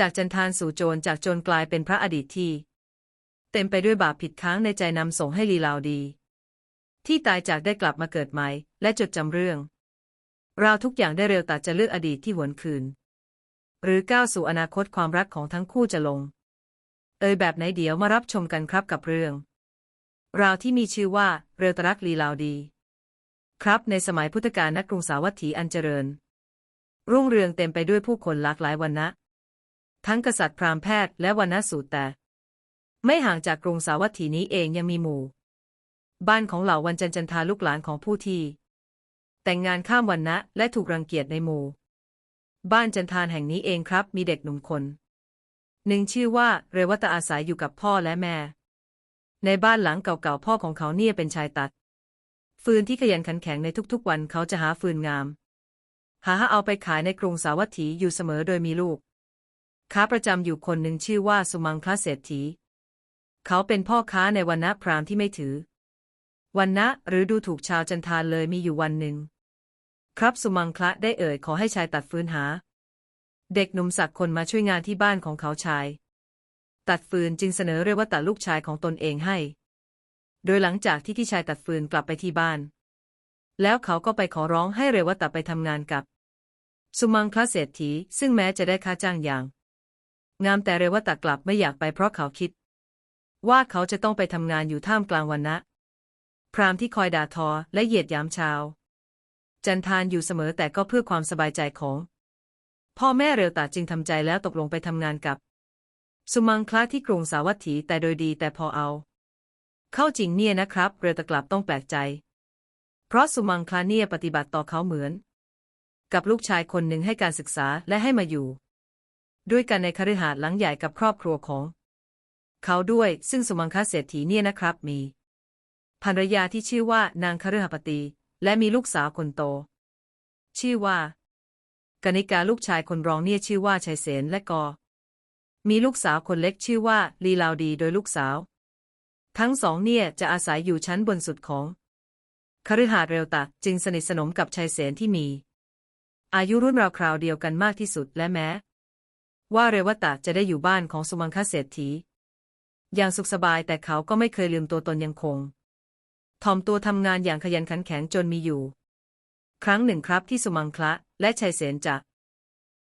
จากจันทานสู่โจรจากโจรกลายเป็นพระอดีตที่ เต็มไปด้วยบาปผิดค้างในใจนำส่งให้ลีลาวดี ที่ตายจากได้กลับมาเกิดใหม่ และจดจำเรื่อง ราวทุกอย่างได้เร็วตัดจะเลือกอดีตที่หวนคืน หรือก้าวสู่อนาคตความรักของทั้งคู่จะลง เอยแบบไหนเดี๋ยวมารับชมกันครับกับเรื่อง ราวที่มีชื่อว่าเรือตรักลีลาวดี ครับในสมัยพุทธกาลนักกรุงสาวัตถีอันเจริญ รุ่งเรืองเต็มไปด้วยผู้คนหลากหลายวันนะ ทั้งกษัตริย์พราหมณ์แพทย์และวันณสูตรแต่ ไม่ห่างจากกรุงสาวัตถีนี้เองยังมีหมู่ บ้านของเหล่าวันจันจันทาลูกหลานของผู้ที่ แต่งงานข้ามวันนะและถูกรังเกียจในหมู่ บ้านจันทานแห่งนี้เองครับมีเด็กหนุ่มคนหนึ่งชื่อว่าเรวัตอาศัยอยู่กับพ่อและแม่ ในบ้านหลังเก่าๆพ่อของเขาเนี่ยเป็นชายตัด ฟืนที่ขยันขันแข็งในทุกๆวันเขาจะหาฟืนงาม หาเอาไปขายในกรุงสาวัตถีอยู่เสมอโดยมีลูก ค้าประจำอยู่คนหนึ่งชื่อว่าสุมังคลาเศรษฐี เขาเป็นพ่อค้าในวันณะพราหมณ์ที่ไม่ถือ วันณะหรือดูถูกชาวจันทานเลยมีอยู่วันหนึ่ง ครับสุมังคละได้เอ่ยขอให้ชายตัดฟืนหา เด็กหนุ่มสักคนมาช่วยงานที่บ้านของเขาชาย ตัดฟืนจึงเสนอเรียกวัตตาลูกชายของตนเองให้ โดยหลังจากที่ที่ชายตัดฟืนกลับไปที่บ้าน แล้วเขาก็ไปขอร้องให้เรวตตาไปทำงานกับ สุมังคลาเศรษฐีซึ่งแม้จะได้ค่าจ้างอย่าง งามแต่เรวตตากลับไม่อยากไปเพราะเขาคิด ว่าเขาจะต้องไปทำงานอยู่ท่ามกลางวันนะ พรามที่คอยด่าทอและเหยียดยามชาว จันทานอยู่เสมอแต่ก็เพื่อความสบายใจของ พ่อแม่เรวตาจึงทำใจแล้วตกลงไปทำงานกับ สุมังคลาที่กรุงสาวัตถีแต่โดยดีแต่พอเอา เข้าจริงเนี่ยนะครับ เรวตากลับต้องแปลกใจ เพราะสุมังคลาเนี่ยปฏิบัติต่อเขาเหมือน กับลูกชายคนหนึ่งให้การศึกษาและให้มาอยู่ ด้วยกันในคฤหาสน์หลังใหญ่กับครอบครัวของ เขาด้วยซึ่งสมังคลาเศรษฐีเนี่ยนะครับมีภรรยาที่ชื่อว่านางคฤหปตีและมีลูกสาวคนโต ชื่อว่ากนิกาลูกชายคนรองเนี่ยชื่อว่าชัยเสนและกอ มีลูกสาวคนเล็กชื่อว่าลีลาวดีโดยลูกสาว ทั้งสองเนี่ยจะอาศัยอยู่ชั้นบนสุดของคฤหาสน์เรวตะจึงสนิทสนมกับชัยเสนที่มี อายุรุ่นราวคราวเดียวกันมากที่สุดและแม้ ว่าเรวตะจะได้อยู่บ้านของสุมังคเศรษฐี อย่างสุขสบายแต่เขาก็ไม่เคยลืมตัวตนยังคงถ่อมตัวทำงานอย่างขยันขันแข็งจนมีอยู่ ครั้งหนึ่งครับที่สุมังคละและชัยเสนจะ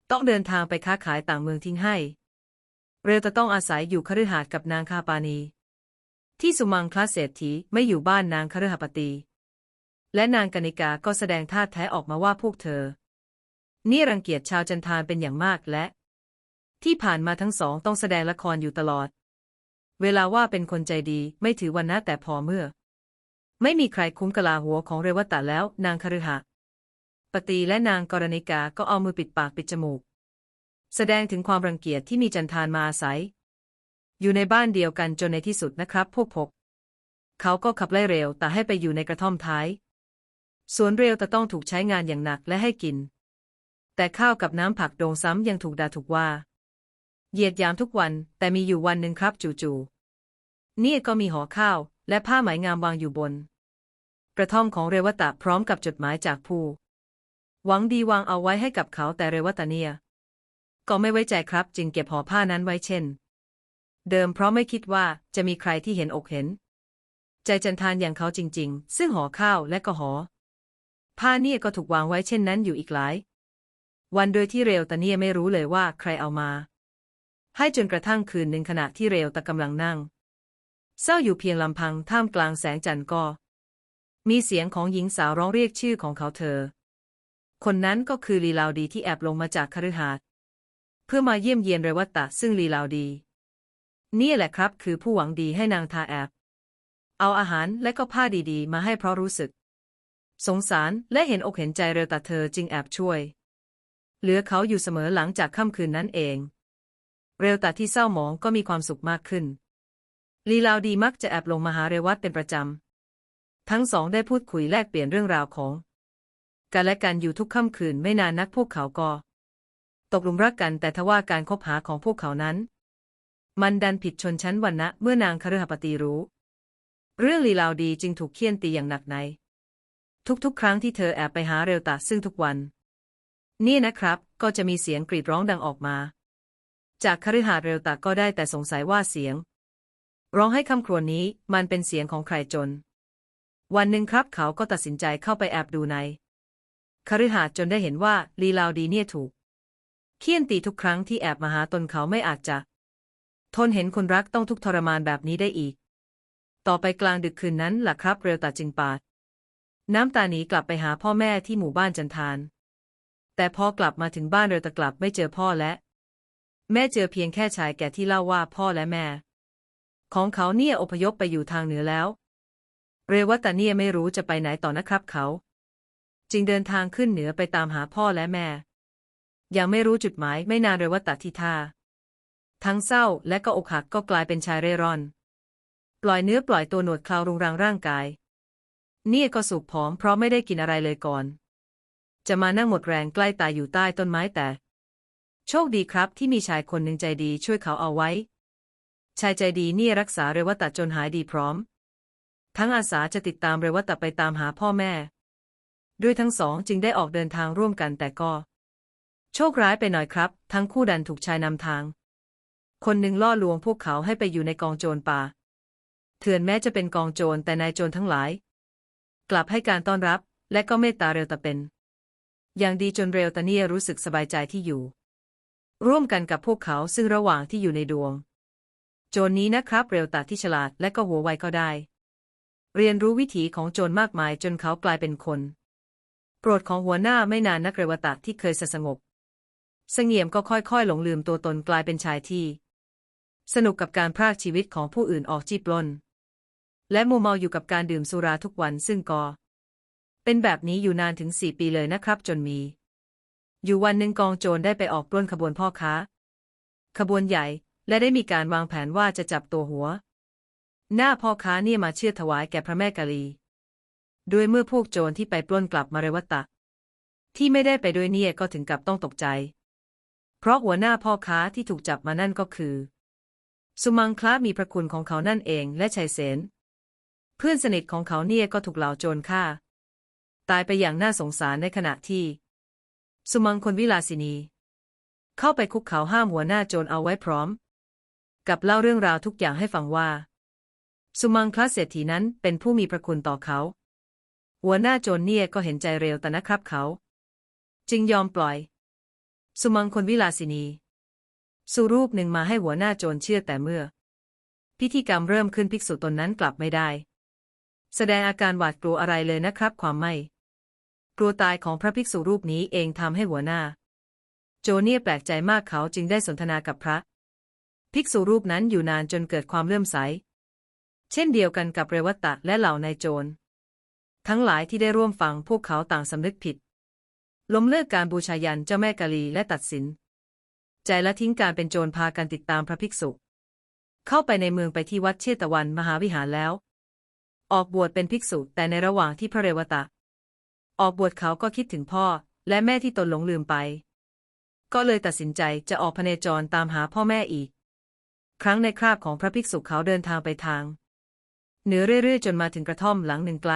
ต้องเดินทางไปค้าขายต่างเมืองทิ้งให้ เรือจะต้องอาศัยอยู่คฤหาสน์กับนางคาปานี ที่สุมังคลาเศรษฐีไม่อยู่บ้านนางคฤหปตี และนางกนิกาก็แสดงท่าแท้ออกมาว่าพวกเธอ นี่รังเกียจชาวจันทานเป็นอย่างมากและ ที่ผ่านมาทั้งสองต้องแสดงละครอยู่ตลอด เวลาว่าเป็นคนใจดีไม่ถือวันนะแต่พอเมื่อ ไม่มีใครคุ้มกะลาหัวของเรวตะแล้วนางคฤหะปตีและนางกรณิกาก็เอามือปิดปากปิดจมูก แสดงถึงความรังเกียจที่มีจันทานมาอาศัย อยู่ในบ้านเดียวกันจนในที่สุดนะครับ พวกพก เขาก็ขับไล่เร็วแต่ให้ไปอยู่ในกระท่อมท้ายสวนเร็วแต่ต้องถูกใช้งานอย่างหนักและให้กิน แต่ข้าวกับน้ำผักโดงซ้ำยังถูกด่าถูกว่า เหยียดยามทุกวัน แต่มีอยู่วันหนึ่งครับจู่ๆนี่ก็มีห่อข้าว และผ้าไหมงามวางอยู่บน กระท่อมของเรวตะพร้อมกับจดหมายจากผู้ หวังดีวางเอาไว้ให้กับเขาแต่เรวัตเนีย ก็ไม่ไว้ใจครับจึงเก็บห่อผ้านั้นไว้เช่น เดิมเพราะไม่คิดว่าจะมีใครที่เห็นอกเห็น ใจจันทานอย่างเขาจริง ๆ ซึ่งห่อข้าวและก็ห่อผ้าเนี่ยก็ถูกวางไว้เช่นนั้นอยู่อีกหลาย วันโดยที่เรวตะเนียไม่รู้เลยว่าใครเอามา ให้จนกระทั่งคืนหนึ่งขณะที่เรวตะกำลังนั่ง เศร้าอยู่เพียงลำพังท่ามกลางแสงจันทร์ก็ มีเสียงของหญิงสาวร้องเรียกชื่อของเขาเธอ คนนั้นก็คือลีลาวดีที่แอบลงมาจากคฤหาสน์เพื่อมาเยี่ยมเยียนเรวัตตะซึ่งลีลาวดี นี่แหละครับคือผู้หวังดีให้นางทาแอบ เอาอาหารและก็ผ้าดีๆ มาให้เพราะรู้สึก สงสารและเห็นอกเห็นใจเรวตาเธอจึงแอบช่วย เหลือเขาอยู่เสมอหลังจากค่ำคืนนั้นเอง เรวตาที่เศร้าหมองก็มีความสุขมากขึ้น ลีลาวดีมักจะแอบลงมาหาเรวัตเป็นประจำ ทั้งสองได้พูดคุยแลกเปลี่ยนเรื่องราวของกันและกันอยู่ทุกค่ำคืนไม่นานนักพวกเขาก็ ตกหลุมรักกันแต่ทว่าการคบหาของพวกเขานั้น มันดันผิดชนชั้นวันนะเมื่อนางคฤหปตีรู้ เรื่องลีลาวดีจึงถูกเคี่ยนตีอย่างหนักใน ทุกๆ ครั้งที่เธอแอบไปหาเรวตาซึ่งทุกวัน นี่นะครับก็จะมีเสียงกรีดร้องดังออกมา จากคฤหาสน์เร็วตาก็ได้แต่สงสัยว่าเสียง ร้องให้คำครวญนี้มันเป็นเสียงของใครจน วันหนึ่งครับเขาก็ตัดสินใจเข้าไปแอบดูในคฤหาสน์จนได้เห็นว่าลีลาวดีเนี่ยถูกเคี่ยนตีทุกครั้งที่แอบมาหาตนเขาไม่อาจจะ ทนเห็นคนรักต้องทุกข์ทรมานแบบนี้ได้อีก ต่อไปกลางดึกคืนนั้นล่ะครับเร็วตาจึงปาด น้ำตาหนีกลับไปหาพ่อแม่ที่หมู่บ้านจันทาน แต่พอกลับมาถึงบ้านเร็วตากลับไม่เจอพ่อและ แม่เจอเพียงแค่ชายแก่ที่เล่าว่าพ่อและแม่ ของเขาเนี่ยอพยพไปอยู่ทางเหนือแล้ว เรวัตาเนี่ยไม่รู้จะไปไหนต่อนะครับเขา จึงเดินทางขึ้นเหนือไปตามหาพ่อและแม่ ยังไม่รู้จุดหมายไม่นานเรวัตาทิทาทั้งเศร้าและก็อกหักก็กลายเป็นชายเร่ร่อน ปล่อยเนื้อปล่อยตัวหนวดคราวรุงรังร่างกาย เนี่ยก็สูบผอมเพราะไม่ได้กินอะไรเลยก่อน จะมานั่งหมดแรงใกล้ตายอยู่ใต้ต้นไม้แต่ โชคดีครับที่มีชายคนหนึ่งใจดีช่วยเขาเอาไว้ ชายใจดีนี่รักษาเรวัตจนหายดีพร้อม ทั้งอาสาจะติดตามเรวัตไปตามหาพ่อแม่ ด้วยทั้งสองจึงได้ออกเดินทางร่วมกันแต่ก็ โชคร้ายไปหน่อยครับ ทั้งคู่ดันถูกชายนำทาง คนหนึ่งล่อลวงพวกเขาให้ไปอยู่ในกองโจรป่า เถื่อนแม้จะเป็นกองโจรแต่นายโจรทั้งหลาย กลับให้การต้อนรับและก็เมตตาเรวตาเป็น อย่างดีจนเรวตาเนียรู้สึกสบายใจที่อยู่ ร่วมกันกับพวกเขาซึ่งระหว่างที่อยู่ในดวง โจรนี้นะครับเรวตาที่ฉลาดและก็หัวไวก็ได้ เรียนรู้วิถีของโจรมากมายจนเขากลายเป็นคน โปรดของหัวหน้าไม่นานนักเรวตาที่เคยสงบเสงี่ยมก็ค่อยๆ หลงลืมตัวตนกลายเป็นชายที่ สนุกกับการพรากชีวิตของผู้อื่นออกจีบล้น และมัวเมาอยู่กับการดื่มสุราทุกวันซึ่งก็ เป็นแบบนี้อยู่นานถึงสี่ปีเลยนะครับจนมี อยู่วันหนึ่งกองโจรได้ไปออกปล้นขบวนพ่อค้า ขบวนใหญ่ และได้มีการวางแผนว่าจะจับตัวหัว หน้าพ่อค้าเนี่ยมาเชื่อถวายแก่พระแม่กาลี ด้วยเมื่อพวกโจรที่ไปปล้นกลับมาเรวัตตะ ที่ไม่ได้ไปด้วยเนี่ยก็ถึงกับต้องตกใจ เพราะหัวหน้าพ่อค้าที่ถูกจับมานั่นก็คือ สุมังคลามีพระคุณของเขานั่นเองและชัยเสนเพื่อนสนิทของเขาเนี่ยก็ถูกเหล่าโจรฆ่า ตายไปอย่างน่าสงสารในขณะที่ สุมังคนวิลาสินี เข้าไปคุกเขาห้ามหัวหน้าโจรเอาไว้พร้อม กับเล่าเรื่องราวทุกอย่างให้ฟังว่า สุมังคลาเศรษฐีนั้นเป็นผู้มีพระคุณต่อเขา หัวหน้าโจรเนี่ยก็เห็นใจเร็วแต่นะครับเขา จึงยอมปล่อย สุมังคนวิลาสินีสู่รูปหนึ่งมาให้หัวหน้าโจรเชื่อแต่เมื่อ พิธีกรรมเริ่มขึ้นภิกษุตนนั้นกลับไม่ได้ แสดงอาการหวาดกลัวอะไรเลยนะครับ ความไม่ กลัวตายของพระภิกษุรูปนี้เองทำให้หัวหน้า โจเนี่ยแปลกใจมากเขาจึงได้สนทนากับพระ ภิกษุรูปนั้นอยู่นานจนเกิดความเลื่อมใส เช่นเดียวกันกับเรวัตตะและเหล่านายโจร ทั้งหลายที่ได้ร่วมฟังพวกเขาต่างสำนึกผิด ล้มเลิกการบูชายันเจ้าแม่กาลีและตัดสิน ใจละทิ้งการเป็นโจรพากันติดตามพระภิกษุ เข้าไปในเมืองไปที่วัดเชตวันมหาวิหารแล้ว ออกบวชเป็นภิกษุแต่ในระหว่างที่พระเรวตะ ออกบวชเขาก็คิดถึงพ่อ และแม่ที่ตนหลงลืมไป ก็เลยตัดสินใจจะออกพเนจรตามหาพ่อแม่อีก ครั้งในคราบของพระภิกษุเขาเดินทางไปทางเหนือเรื่อยๆ จนมาถึงกระท่อมหลังหนึ่งไกล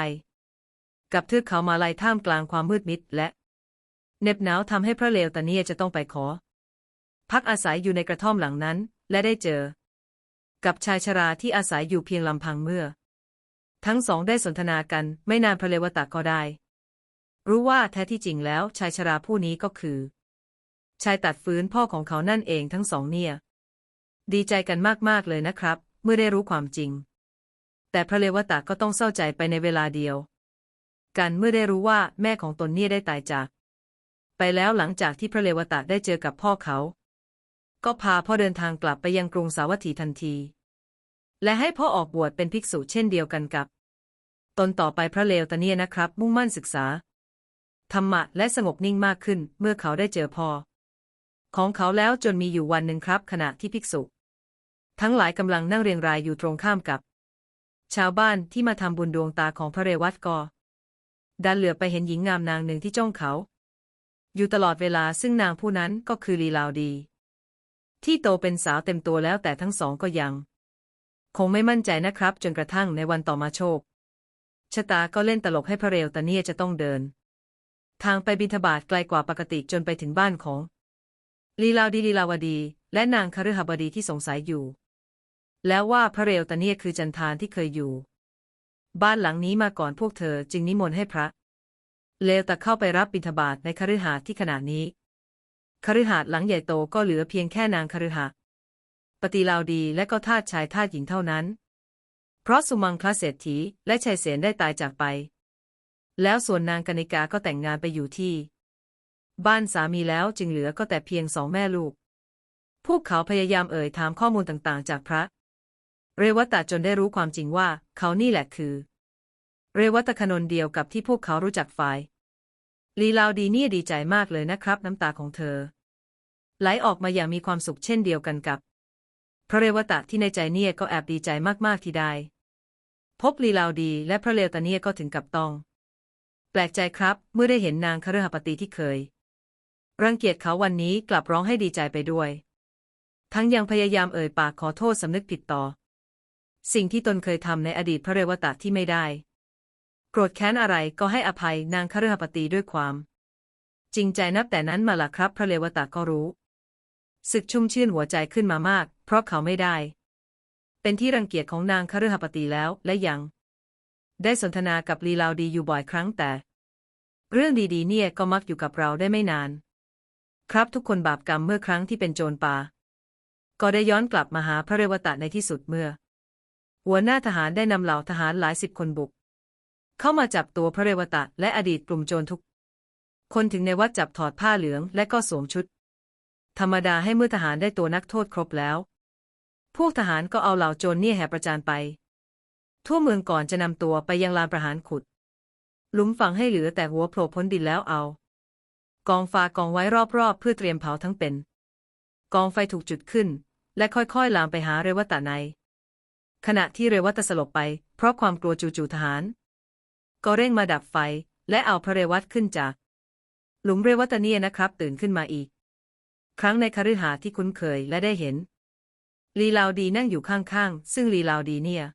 กับเทือกเขามาลายท่ามกลางความมืดมิดและเน็บหนาวทำให้พระเลวตาเนียจะต้องไปขอ พักอาศัยอยู่ในกระท่อมหลังนั้น และได้เจอ กับชายชราที่อาศัยอยู่เพียงลำพังเมื่อ ทั้งสองได้สนทนากันไม่นานพระเลวตะก็ได้ รู้ว่าแท้ที่จริงแล้วชายชราผู้นี้ก็คือ ชายตัดฟื้นพ่อของเขานั่นเองทั้งสองเนี่ย ดีใจกันมากๆเลยนะครับ เมื่อได้รู้ความจริง แต่พระเลวตะก็ต้องเศร้าใจไปในเวลาเดียว กันเมื่อได้รู้ว่าแม่ของตนเนี่ยได้ตายจาก ไปแล้วหลังจากที่พระเลวตะได้เจอกับพ่อเขา ก็พาพ่อเดินทางกลับไปยังกรุงสาวัตถีทันที และให้พ่อออกบวชเป็นภิกษุเช่นเดียวกันกับ ตนต่อไปพระเลวตะเนี่ยนะครับ มุ่งมั่นศึกษา ธรรมะและสงบนิ่งมากขึ้นเมื่อเขาได้เจอพอ ของเขาแล้วจนมีอยู่วันหนึ่งครับ ขณะที่ภิกษุ ทั้งหลายกำลังนั่งเรียงรายอยู่ตรงข้ามกับ ชาวบ้านที่มาทำบุญดวงตาของพระเรวัตก็ดันเหลือไปเห็นหญิงงามนางหนึ่งที่จ้องเขา อยู่ตลอดเวลาซึ่งนางผู้นั้นก็คือลีลาวดี ที่โตเป็นสาวเต็มตัวแล้วแต่ทั้งสองก็ยัง คงไม่มั่นใจนะครับ จนกระทั่งในวันต่อมาโชคชะตาก็เล่นตลกให้พระเรวตาเนียจะต้องเดิน ทางไปบิณฑบาตไกลกว่าปกติจนไปถึงบ้านของ ลีลาวดีลีลาวดี และนางคฤหบดีที่สงสัยอยู่ แล้วว่าพระเรวตเนียคือจันทานที่เคยอยู่ บ้านหลังนี้มาก่อนพวกเธอจึงนิมนต์ให้พระ เลวต่เข้าไปรับบิณฑบาตในคฤหาสน์ที่ขณะนี้คฤหาสน์หลังใหญ่โตก็เหลือเพียงแค่นางคฤหาสน์ปฏิลาวดีและก็ทาสชายทาสหญิงเท่านั้น เพราะสุมังคลเศรษฐีและชัยเสนได้ตายจากไป แล้วส่วนนางกนิกาก็แต่งงานไปอยู่ที่ บ้านสามีแล้วจึงเหลือก็แต่เพียงสองแม่ลูก พวกเขาพยายามเอ่ยถามข้อมูลต่างๆ จากพระ เรวัตตะจนได้รู้ความจริงว่า เขานี่แหละคือ เรวัตขนนเดียวกับที่พวกเขารู้จักฝ่ายลีลาวดีเนี่ยดีใจมากเลยนะครับ น้ำตาของเธอ ไหลออกมาอย่างมีความสุขเช่นเดียวกันกับ พระเรวตะที่ในใจเนี่ยก็แอบดีใจมากๆที่ได้ พบลีลาวดีและพระเลวตะเนี่ยก็ถึงกับต้อง แปลกใจครับ เมื่อได้เห็นนางคฤหปฏิที่เคย รังเกียจเขาวันนี้กลับร้องให้ดีใจไปด้วย ทั้งยังพยายามเอ่ยปากขอโทษสำนึกผิดต่อ สิ่งที่ตนเคยทำในอดีตพระเรวตะที่ไม่ได้ โกรธแค้นอะไรก็ให้อภัยนางคฤหปฏิด้วยความ จริงใจนับแต่นั้นมาละครับ พระเลวตะก็รู้สึกชุ่มชื่นหัวใจขึ้นมามาก เพราะเขาไม่ได้ เป็นที่รังเกียจของนางคฤหปฏิแล้วและยัง ได้สนทนากับลีลาวดีอยู่บ่อยครั้งแต่ เรื่องดีๆ เนี่ยก็มักอยู่กับเราได้ไม่นาน ครับทุกคนบาปกรรมเมื่อครั้งที่เป็นโจรป่า ก็ได้ย้อนกลับมาหาพระเรวตะในที่สุดเมื่อ หัวหน้าทหารได้นำเหล่าทหารหลายสิบคนบุก เข้ามาจับตัวพระเรวตะและอดีตกลุ่มโจรทุก คนถึงในวัดจับถอดผ้าเหลืองและก็สวมชุด ธรรมดาให้เมื่อทหารได้ตัวนักโทษครบแล้ว พวกทหารก็เอาเหล่าโจรเนี่ยแห่ประจานไป ทั่วเมืองก่อนจะนำตัวไปยังลานประหารขุด หลุมฝังให้เหลือแต่หัวโผล่พ้นดินแล้วเอา กองฟากองไว้รอบๆ เพื่อเตรียมเผาทั้งเป็น กองไฟถูกจุดขึ้น และค่อยๆ ลามไปหาเรวัตะใน ขณะที่เรวัตะสลบไป เพราะความกลัวจู่ๆทหาร ก็เร่งมาดับไฟและเอาพระเรวัตขึ้นจาก หลุมเรวัตเนียนะครับ ตื่นขึ้นมาอีก ครั้งในคฤหาสน์ที่คุ้นเคยและได้เห็นลีลาวดีนั่งอยู่ข้างๆ ซึ่งลีลาวดีเนี่ย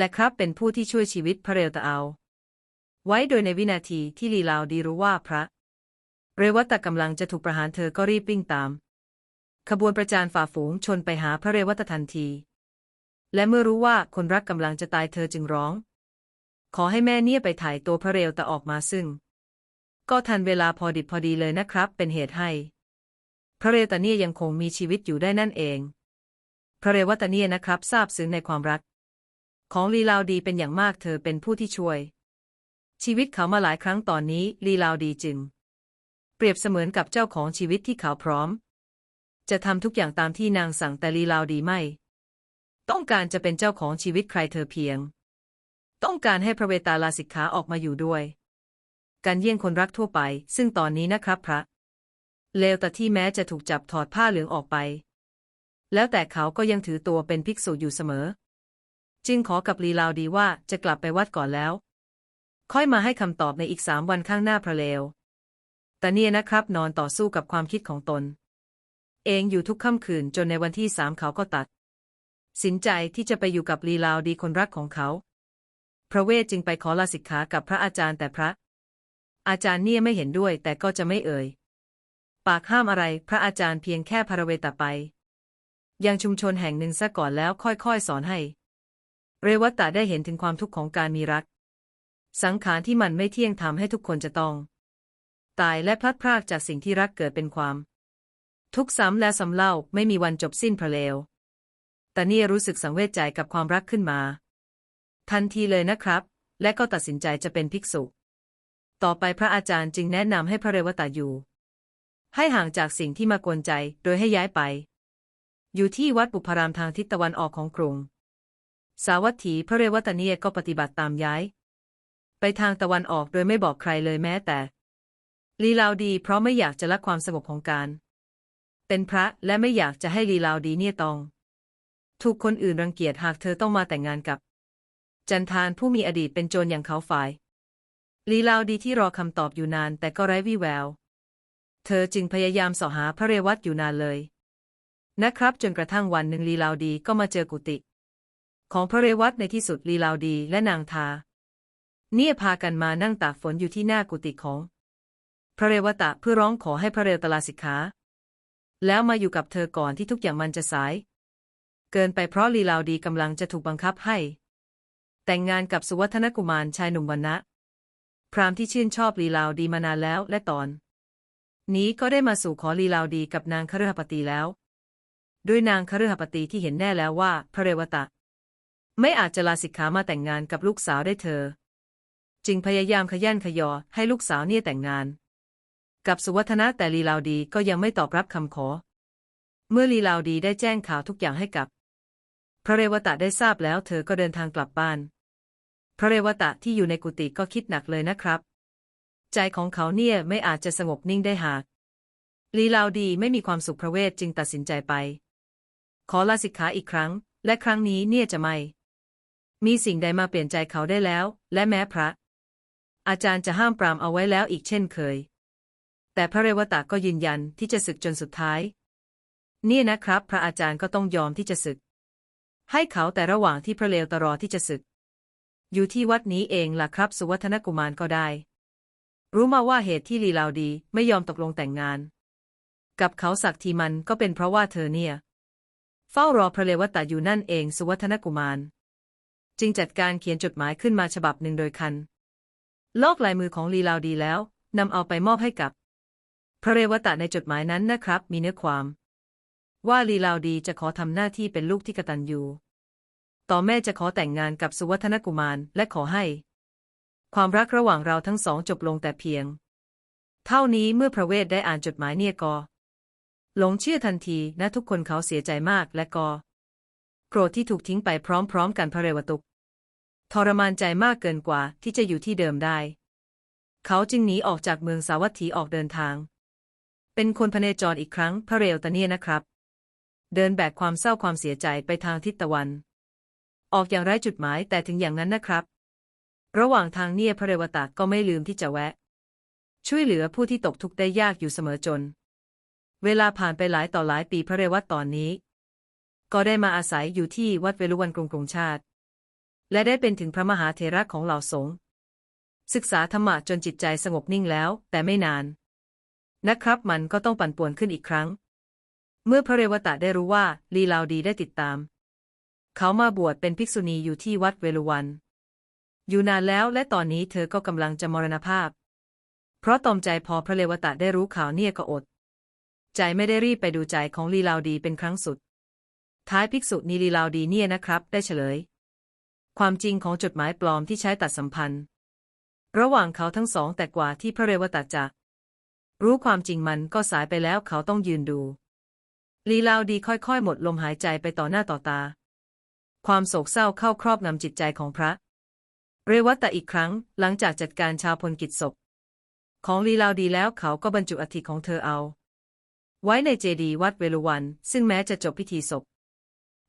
และครับเป็นผู้ที่ช่วยชีวิตพระเรวตะเอา ไว้โดยในวินาทีที่ลีลาวดีรู้ว่าพระ เรวัตะกำลังจะถูกประหารเธอก็รีบวิ่งตาม ขบวนประจานฝ่าฝูงชนไปหาพระเรวัตะทันที และเมื่อรู้ว่าคนรักกำลังจะตายเธอจึงร้อง ขอให้แม่เนี่ยไปถ่ายตัวพระเรวตะออกมาซึ่ง ก็ทันเวลาพอดิบพอดีเลยนะครับ เป็นเหตุให้ พระเรวตะเนี่ยยังคงมีชีวิตอยู่ได้นั่นเอง พระเรวัตะเนี่ยนะครับทราบซึ้งในความรัก ของลีลาวดีเป็นอย่างมากเธอเป็นผู้ที่ช่วย ชีวิตเขามาหลายครั้งตอนนี้ลีลาวดีจึง เปรียบเสมือนกับเจ้าของชีวิตที่เขาพร้อม จะทำทุกอย่างตามที่นางสั่งแต่ลีลาวดีไม่ ต้องการจะเป็นเจ้าของชีวิตใครเธอเพียง ต้องการให้พระเวตาลาสิกขาออกมาอยู่ด้วยการเยี่ยงคนรักทั่วไป ซึ่งตอนนี้นะครับพระ เลวแต่ที่แม้จะถูกจับถอดผ้าเหลืองออกไป แล้วแต่เขาก็ยังถือตัวเป็นภิกษุอยู่เสมอ จึงขอกับลีลาวดีว่าจะกลับไปวัดก่อนแล้ว ค่อยมาให้คำตอบในอีกสามวันข้างหน้าพระเลว แต่เนี่ยนะครับนอนต่อสู้กับความคิดของตน เองอยู่ทุกค่ำคืนจนในวันที่สามเขาก็ตัด สินใจที่จะไปอยู่กับลีลาวดีคนรักของเขา พระเวทจึงไปขอลาสิกขากับพระอาจารย์แต่พระ อาจารย์เนี่ยไม่เห็นด้วยแต่ก็จะไม่เอ่ย ปากห้ามอะไรพระอาจารย์เพียงแค่พระเวตาไป ยังชุมชนแห่งหนึ่งซะก่อนแล้วค่อยๆ สอนให้ เรวัตตาได้เห็นถึงความทุกข์ของการมีรัก สังขารที่มันไม่เที่ยงทำให้ทุกคนจะต้อง ตายและพลัดพรากจากสิ่งที่รักเกิดเป็นความ ทุกข์ซ้ำและซ้ำเล่าไม่มีวันจบสิ้นพระเลวแต่เนี่ยรู้สึกสังเวชใจกับความรักขึ้นมา ทันทีเลยนะครับ และก็ตัดสินใจจะเป็นภิกษุ ต่อไปพระอาจารย์จึงแนะนำให้พระเรวตาอยู่ ให้ห่างจากสิ่งที่มากวนใจโดยให้ย้ายไป อยู่ที่วัดบุพารามทางทิศตะวันออกของกรุง สาวัตถีพระเรวตเนียก็ปฏิบัติตามย้าย ไปทางตะวันออกโดยไม่บอกใครเลยแม้แต่ ลีลาวดีเพราะไม่อยากจะละความสงบของการ เป็นพระและไม่อยากจะให้ลีลาวดีเนี่ยตอง ถูกคนอื่นรังเกียจหากเธอต้องมาแต่งงานกับ จันทานผู้มีอดีตเป็นโจรอย่างเขาฝ่าย ลีลาวดีที่รอคำตอบอยู่นานแต่ก็ไร้วี่แวว เธอจึงพยายามสาะหาพระเรวัตอยู่นานเลย นะครับจนกระทั่งวันหนึ่งลีลาวดีก็มาเจอกุฏิ ของพระเรวัตในที่สุดลีลาวดีและนางทา เนี่ยพากันมานั่งตากฝนอยู่ที่หน้ากุฏิของ พระเรวตะเพื่อร้องขอให้พระเรวตลาสิกขา แล้วมาอยู่กับเธอก่อนที่ทุกอย่างมันจะสาย เกินไปเพราะลีลาวดีกำลังจะถูกบังคับให้ แต่งงานกับสุวัฒนกุมารชายหนุ่มวันนะพรามที่ชื่นชอบลีลาวดีมานานแล้วและตอน นี้ก็ได้มาสู่ขอลีลาวดีกับนางคฤหปตีแล้ว ด้วยนางคฤหปตีที่เห็นแน่แล้วว่าพระเรวตะ ไม่อาจจะลาสิกขามาแต่งงานกับลูกสาวได้เธอ จึงพยายามขยันขยอให้ลูกสาวเนี่ยแต่งงาน กับสุวัฒนะแต่ลีลาวดีก็ยังไม่ตอบรับคำขอ เมื่อลีลาวดีได้แจ้งข่าวทุกอย่างให้กับ พระเรวตะได้ทราบแล้ว เธอก็เดินทางกลับบ้าน พระเรวตะที่อยู่ในกุฏิก็คิดหนักเลยนะครับ ใจของเขาเนี่ยไม่อาจจะสงบนิ่งได้หากลีลาวดีไม่มีความสุขพระเวทจึงตัดสินใจไป ขอลาสิกขาอีกครั้ง และครั้งนี้เนี่ยจะไม่ มีสิ่งใดมาเปลี่ยนใจเขาได้แล้ว และแม้พระ อาจารย์จะห้ามปรามเอาไว้แล้วอีกเช่นเคย แต่พระเรวตะก็ยืนยันที่จะศึกจนสุดท้าย นี่นะครับ พระอาจารย์ก็ต้องยอมที่จะศึก ให้เขาแต่ระหว่างที่พระเลวตรอที่จะศึก อยู่ที่วัดนี้เองล่ะครับ สุวัฒนกุมารก็ได้ รู้มาว่าเหตุที่ลีลาวดีไม่ยอมตกลงแต่งงาน กับเขาสักทีมันก็เป็นเพราะว่าเธอเนี่ย เฝ้ารอพระเลวตะอยู่นั่นเองสุวัฒนกุมาร จึงจัดการเขียนจดหมายขึ้นมาฉบับหนึ่งโดยคัน ลอกลายมือของลีลาวดีแล้วนำเอาไปมอบให้กับ พระเรวตะในจดหมายนั้นนะครับ มีเนื้อความ ว่าลีลาวดีจะขอทำหน้าที่เป็นลูกที่กตัญญูต่อแม่จะขอแต่งงานกับสุวัฒนกุมารและขอให้ ความรักระหว่างเราทั้งสองจบลงแต่เพียง เท่านี้เมื่อพระเวทได้อ่านจดหมายเนี่ยก็หลงเชื่อทันทีนะทุกคนเขาเสียใจมากและก็ โกรธที่ถูกทิ้งไปพร้อมๆ กันพระเรวตุก ทรมานใจมากเกินกว่าที่จะอยู่ที่เดิมได้ เขาจึงหนีออกจากเมืองสาวัตถีออกเดินทาง เป็นคนพเนจรอีกครั้งพระเรวตเนียนะครับ เดินแบกความเศร้าความเสียใจไปทางทิศตะวัน ออกอย่างไร้จุดหมายแต่ถึงอย่างนั้นนะครับ ระหว่างทางเนี่ยพระเรวตะก็ไม่ลืมที่จะแวะ ช่วยเหลือผู้ที่ตกทุกข์ได้ยากอยู่เสมอจน เวลาผ่านไปหลายต่อหลายปีพระเรวัตตอนนี้ ก็ได้มาอาศัยอยู่ที่วัดเวลุวันกรุงกรุงชาติ และได้เป็นถึงพระมหาเถระของเหล่าสงฆ์ศึกษาธรรมะจนจิตใจสงบนิ่งแล้ว แต่ไม่นาน นะครับมันก็ต้องปั่นป่วนขึ้นอีกครั้ง เมื่อพระเรวตะได้รู้ว่าลีลาวดีได้ติดตาม เขามาบวชเป็นภิกษุณีอยู่ที่วัดเวลุวัน อยู่นานแล้วและตอนนี้เธอก็กำลังจะมรณภาพ เพราะตอมใจพอพระเลวตะได้รู้ข่าวเนี่ยก็อด ใจไม่ได้รีบไปดูใจของลีลาวดีเป็นครั้งสุด ท้ายภิกษุนีลีลาวดีเนี่ยนะครับ ได้เฉลย ความจริงของจดหมายปลอมที่ใช้ตัดสัมพันธ์ ระหว่างเขาทั้งสองแต่กว่าที่พระเรวตจะรู้ความจริงมันก็สายไปแล้วเขาต้องยืนดู ลีลาวดีค่อยๆ หมดลมหายใจไปต่อหน้าต่อตา ความโศกเศร้าเข้าครอบงำจิตใจของพระ เรวัตะอีกครั้ง หลังจากจัดการชาวพลกิจศพ ของลีลาวดีแล้วเขาก็บรรจุอัฐิของเธอเอา ไว้ในเจดีย์วัดเวลุวัน ซึ่งแม้จะจบพิธีศพ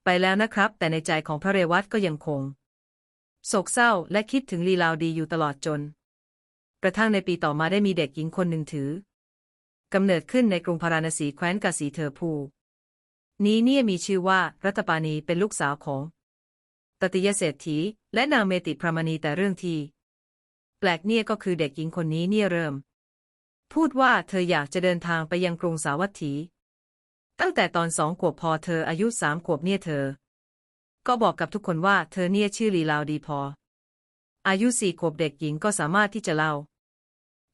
ไปแล้วนะครับ แต่ในใจของพระเรวัตก็ยังคง โศกเศร้าและคิดถึงลีลาวดีอยู่ตลอดจน กระทั่งในปีต่อมาได้มีเด็กหญิงคนหนึ่งถือกำเนิดขึ้นในกรุงพาราณสีแคว้นกาสีเธอผู้นี้เนี่ยมีชื่อว่ารัตปานีเป็นลูกสาวของตติยเศรษฐีและนางเมติพรมณีแต่เรื่องที่แปลกเนี่ยก็คือเด็กหญิงคนนี้เนี่ยเริ่ม พูดว่าเธออยากจะเดินทางไปยังกรุงสาวัตถี ตั้งแต่ตอนสองขวบพอเธออายุสามขวบเนี่ยเธอ ก็บอกกับทุกคนว่าเธอเนี่ยชื่อลีลาวดีพอ อายุสี่ขวบเด็กหญิงก็สามารถที่จะเล่า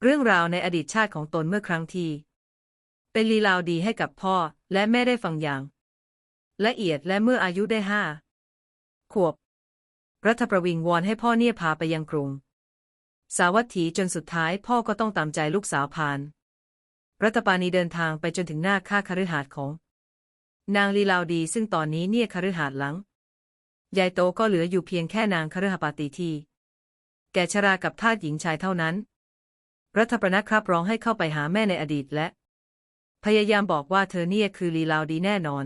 เรื่องราวในอดีตชาติของตนเมื่อครั้งที่ เป็นลีลาวดีให้กับพ่อและแม่ได้ฟังอย่าง ละเอียดและเมื่ออายุได้ห้าขวบ รัฐประวิงวอนให้พ่อเนี่ยพาไปยังกรุง สาวัตถีจนสุดท้ายพ่อก็ต้องตามใจลูกสาวพาน รัตปานีเดินทางไปจนถึงหน้าค่าคฤหาสน์ของ นางลีลาวดี ซึ่งตอนนี้เนี่ยคฤหาสน์หลังยายโตก็เหลืออยู่เพียงแค่นางคฤหปาตีที แก่ชรากับทาสหญิงชายเท่านั้น รัฐประนะครับร้องให้เข้าไปหาแม่ในอดีตและ พยายามบอกว่าเธอเนี่ยคือลีลาวดีแน่นอน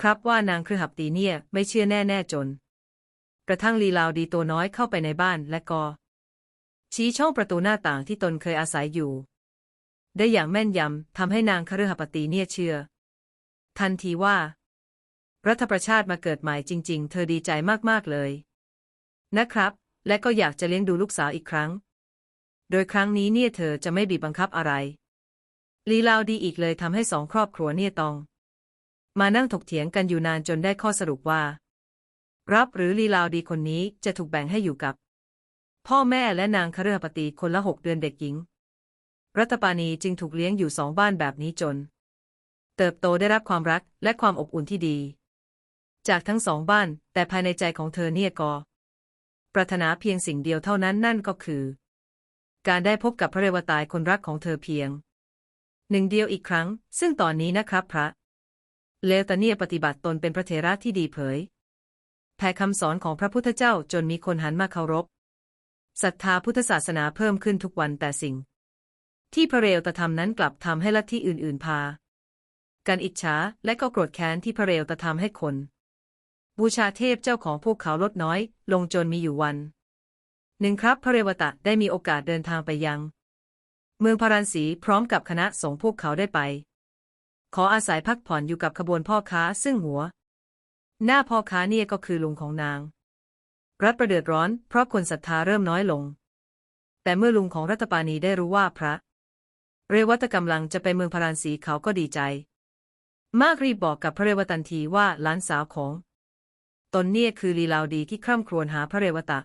ครับว่านางคฤหับตีเนี่ยไม่เชื่อแน่แน่จน กระทั่งลีลาวดีตัวน้อยเข้าไปในบ้านและก็ ชี้ช่องประตูหน้าต่างที่ตนเคยอาศัยอยู่ ได้อย่างแม่นยำทำให้นางคฤหปตีเนี่ยเชื่อ ทันทีว่า รัฐประชาติมาเกิดใหม่จริง ๆ เธอดีใจมากๆเลย นะครับ และก็อยากจะเลี้ยงดูลูกสาวอีกครั้ง โดยครั้งนี้เนี่ยเธอจะไม่บีบบังคับอะไร ลีลาวดีอีกเลยทำให้สองครอบครัวเนี่ยตอง มานั่งถกเถียงกันอยู่นานจนได้ข้อสรุปว่า รับหรือลีลาวดีคนนี้จะถูกแบ่งให้อยู่กับ พ่อแม่และนางคฤหปฏิคนละหกเดือนเด็กหญิง รัตปานีจึงถูกเลี้ยงอยู่สองบ้านแบบนี้จน เติบโตได้รับความรักและความอบอุ่นที่ดี จากทั้งสองบ้าน แต่ภายในใจของเธอเนี่ยก็ ปรารถนาเพียงสิ่งเดียวเท่านั้นนั่นก็คือ การได้พบกับพระเรวตายคนรักของเธอเพียง หนึ่งเดียวอีกครั้ง ซึ่งตอนนี้นะครับพระ เลวตาเนียปฏิบัติตนเป็นพระเถระที่ดีเผยแผ่คำสอนของพระพุทธเจ้าจนมีคนหันมาเคารพศรัทธาพุทธศาสนาเพิ่มขึ้นทุกวันแต่สิ่ง ที่พระเรวตะทำนั้นกลับทำให้ลัทธิอื่นๆพาการอิจฉาและก็โกรธแค้นที่พระเรวตะทำให้คน บูชาเทพเจ้าของพวกเขาลดน้อย ลงจนมีอยู่วัน หนึ่งครับพระเรวตะได้มีโอกาสเดินทางไปยัง เมืองพาราณสีพร้อมกับคณะสงฆ์พวกเขาได้ไป ขออาศัยพักผ่อนอยู่กับขบวนพ่อค้าซึ่งหัว หน้าพ่อค้าเนี่ยก็คือลุงของนาง รัฐประเดือดร้อนเพราะคนศรัทธาเริ่มน้อยลง แต่เมื่อลุงของรัตปานีได้รู้ว่าพระ เรวัตกำลังจะไปเมืองพาราณสีเขาก็ดีใจ มากรีบบอกกับพระเรวตันทีว่าหลานสาวของ ตนเนี่ยคือลีลาวดีที่คร่ำครวญหาพระเรวตะ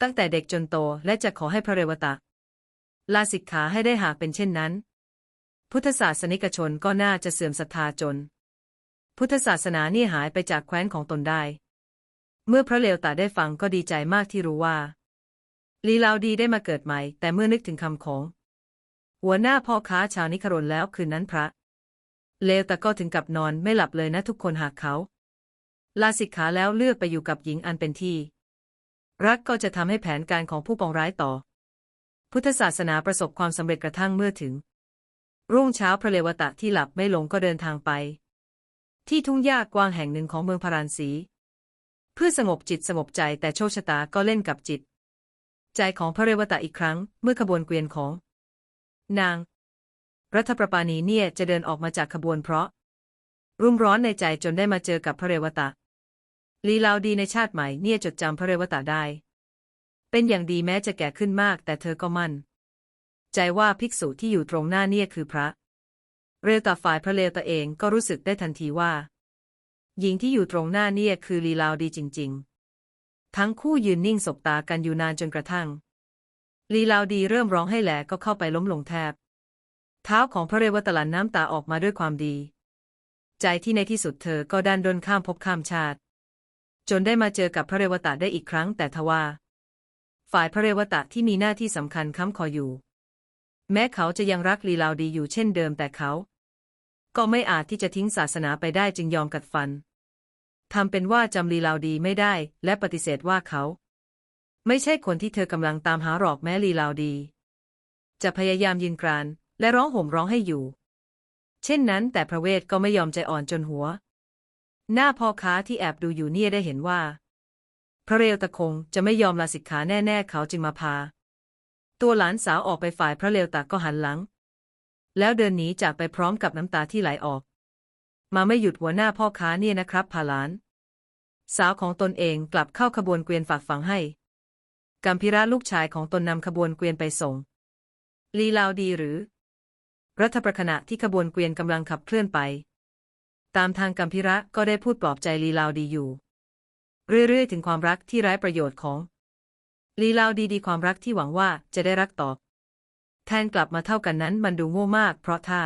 ตั้งแต่เด็กจนโตและจะขอให้พระเรวตะ ลาสิกขาให้ได้หากเป็นเช่นนั้น พุทธศาสนิกชนก็น่าจะเสื่อมศรัทธาจน พุทธศาสนาเนี่ยหายไปจากแคว้นของตนได้ เมื่อพระเลวตาได้ฟังก็ดีใจมากที่รู้ว่าลีลาวดีได้มาเกิดใหม่ แต่เมื่อนึกถึงคำของ หัวหน้าพ่อค้าชาวนิครนแล้วคืนนั้นพระ เลวแต่ก็ถึงกับนอนไม่หลับเลยนะทุกคนหากเขา ลาสิกขาแล้วเลือกไปอยู่กับหญิงอันเป็นที่ รักก็จะทำให้แผนการของผู้ปองร้ายต่อ พุทธศาสนาประสบความสำเร็จกระทั่งเมื่อถึง รุ่งเช้าพระเลวตะที่หลับไม่ลงก็เดินทางไป ที่ทุ่งหญ้ากว้างแห่งหนึ่งของเมืองพาราณสี เพื่อสงบจิตสงบใจแต่โชคชะตาก็เล่นกับจิต ใจของพระเรวตะอีกครั้งเมื่อขบวนเกวียนของ นาง รัฐประปานีเนี่ยจะเดินออกมาจากขบวนเพราะ รุ่มร้อนในใจจนได้มาเจอกับพระเรวตะ ลีลาวดีในชาติใหม่เนี่ยจดจำพระเรวตะได้ เป็นอย่างดีแม้จะแก่ขึ้นมาก แต่เธอก็มั่น ใจว่าภิกษุที่อยู่ตรงหน้าเนี่ยคือพระ เรวตาฝ่ายพระเลวตะเองก็รู้สึกได้ทันทีว่า หญิงที่อยู่ตรงหน้าเนี่ยคือลีลาวดีจริง ๆ ทั้งคู่ยืนนิ่งสบตากันอยู่นานจนกระทั่ง ลีลาวดีเริ่มร้องให้แหลก็เข้าไปล้มลงแทบ เท้าของพระเรวตลันน้ำตาออกมาด้วยความดี ใจที่ในที่สุดเธอก็ดันดนข้ามภพข้ามชาติ จนได้มาเจอกับพระเรวตะได้อีกครั้งแต่ทว่า ฝ่ายพระเรวตะที่มีหน้าที่สำคัญค้ำคออยู่ แม้เขาจะยังรักลีลาวดีอยู่เช่นเดิมแต่เขา ก็ไม่อาจที่จะทิ้งศาสนาไปได้จึงยอมกัดฟันทำเป็นว่าจำลีลาวดีไม่ได้และปฏิเสธว่าเขา ไม่ใช่คนที่เธอกำลังตามหาหรอกแม้ลีลาวดี จะพยายามยืนกรานและร้องห่มร้องให้อยู่ เช่นนั้นแต่พระเวทก็ไม่ยอมใจอ่อนจนหัว หน้าพ่อค้าที่แอบดูอยู่เนี่ยได้เห็นว่า พระเรวตะคงจะไม่ยอมลาสิกขาแน่ๆเขาจึงมาพา ตัวหลานสาวออกไปฝ่ายพระเลวตะก็หันหลัง แล้วเดินหนีจากไปพร้อมกับน้ำตาที่ไหลออก มาไม่หยุดหัวหน้าพ่อค้าเนี่ยนะครับพาหลาน สาวของตนเองกลับเข้าขบวนเกวียนฝากฝังให้ กัมพิระลูกชายของตนนำขบวนเกวียนไปส่ง ลีลาวดีหรือ รัฐประขณะที่ขบวนเกวียนกำลังขับเคลื่อนไป ตามทางกัมพิระก็ได้พูดปลอบใจลีลาวดีอยู่ เรื่อยๆ ถึงความรักที่ไร้ประโยชน์ของลีลาวดีดีความรักที่หวังว่าจะได้รักตอบ แทนกลับมาเท่ากันนั้นมันดูโง่มาก เพราะถ้า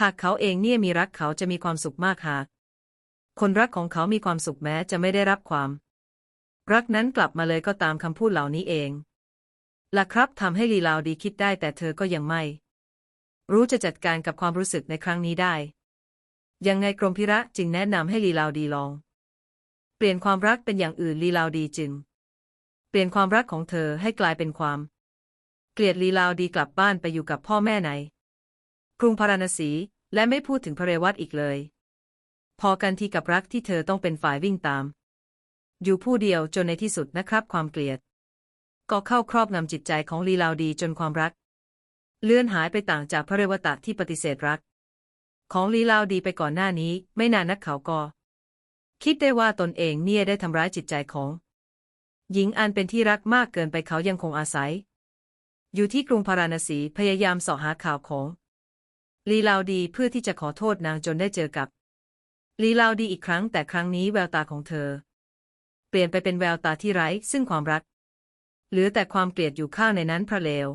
หากเขาเองเนี่ยมีรักเขาจะมีความสุขมากหาก คนรักของเขามีความสุขแม้จะไม่ได้รับความ รักนั้นกลับมาเลยก็ตามคำพูดเหล่านี้เองล่ะครับทำให้ลีลาวดีคิดได้แต่เธอก็ยังไม่ รู้จะจัดการกับความรู้สึกในครั้งนี้ได้ ยังไงกรมพิระจึงแนะนำให้ลีลาวดีลอง เปลี่ยนความรักเป็นอย่างอื่นลีลาวดีจึง เปลี่ยนความรักของเธอให้กลายเป็นความ เกลียดลีลาวดีกลับบ้านไปอยู่กับพ่อแม่ไหนกรุงพาราณสีและไม่พูดถึงพระเรวัตอีกเลย พอกันที่กับรักที่เธอต้องเป็นฝ่ายวิ่งตาม อยู่ผู้เดียวจนในที่สุดนะครับความเกลียด ก็เข้าครอบงำจิตใจของลีลาวดีจนความรัก เลื่อนหายไปต่างจากพระเรวตะที่ปฏิเสธรัก ของลีลาวดีไปก่อนหน้านี้ ไม่นานนักเขาก็ คิดได้ว่าตนเองเนี่ยได้ทำร้ายจิตใจของ หญิงอันเป็นที่รักมากเกินไปเขายังคงอาศัย อยู่ที่กรุงพาราณสีพยายามสาะหาข่าวของลีลาวดีเพื่อที่จะขอโทษนางจนได้เจอกับลีลาวดีอีกครั้งแต่ครั้งนี้แววตาของเธอ ปลี่ยนไปเป็นแววตาที่ไร้ซึ่งความรัก เหลือแต่ความเกลียดอยู่ข้างในนั้นพระเลว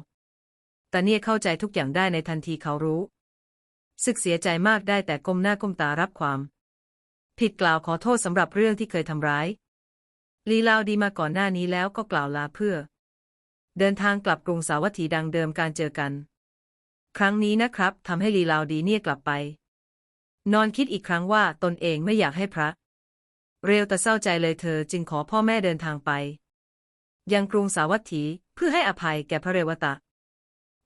แต่เนี่ยเข้าใจทุกอย่างได้ในทันทีเขารู้สึกเสียใจมากได้แต่ก้มหน้าก้มตารับความ ผิดกล่าวขอโทษสำหรับเรื่องที่เคยทำร้าย ลีลาวดีมาก่อนหน้านี้แล้วก็กล่าวลาเพื่อ เดินทางกลับกรุงสาวัตถีดังเดิมการเจอกัน ครั้งนี้นะครับทำให้ลีลาวดีเนี่ยกลับไป นอนคิดอีกครั้งว่าตนเองไม่อยากให้พระ เร็วแต่เศร้าใจเลยเธอจึงขอพ่อแม่เดินทางไป ยังกรุงสาวัตถีเพื่อให้อภัยแก่พระเรวตะ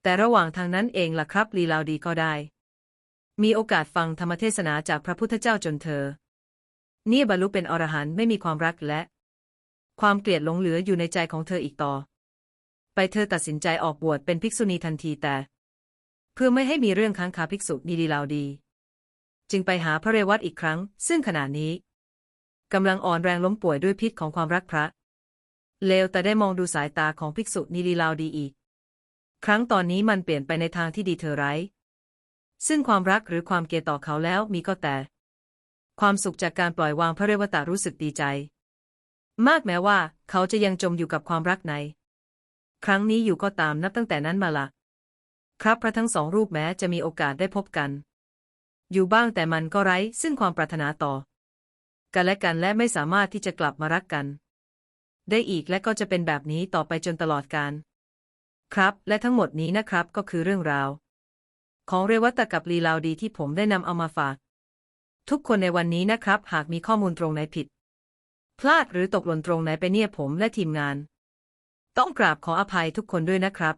แต่ระหว่างทางนั้นเองล่ะครับลีลาวดีก็ได้ มีโอกาสฟังธรรมเทศนาจากพระพุทธเจ้าจนเธอเนี่ยบรรลุเป็นอรหันต์ไม่มีความรักและ ความเกลียดหลงเหลืออยู่ในใจของเธออีกต่อ ไปเธอตัดสินใจออกบวชเป็นภิกษุณีทันทีแต่ เพื่อไม่ให้มีเรื่องค้างคาภิกษุนีลีลาวดี จึงไปหาพระเรวัตอีกครั้ง ซึ่งขณะนี้ กำลังอ่อนแรงล้มป่วยด้วยพิษของความรักพระ เลวแต่ได้มองดูสายตาของภิกษุนีลีลาวดีอีก ครั้งตอนนี้มันเปลี่ยนไปในทางที่ดีเธอไร้ ซึ่งความรักหรือความเกลียดต่อเขาแล้วมีก็แต่ ความสุขจากการปล่อยวางพระเรวตะรู้สึกดีใจ มากแม้ว่าเขาจะยังจมอยู่กับความรักใน ครั้งนี้อยู่ก็ตามนับตั้งแต่นั้นมาละครับพระทั้งสองรูปแม้จะมีโอกาสได้พบกัน อยู่บ้างแต่มันก็ไร้ซึ่งความปรารถนาต่อ กันและกันและไม่สามารถที่จะกลับมารักกัน ได้อีกและก็จะเป็นแบบนี้ต่อไปจนตลอดกาลครับและทั้งหมดนี้นะครับก็คือเรื่องราว ของเรวัตกับลีลาวดีที่ผมได้นำเอามาฝาก ทุกคนในวันนี้นะครับ หากมีข้อมูลตรงไหนผิด พลาดหรือตกหล่นตรงไหนไปเนี่ยผมและทีมงาน ต้องกราบขออภัยทุกคนด้วยนะครับ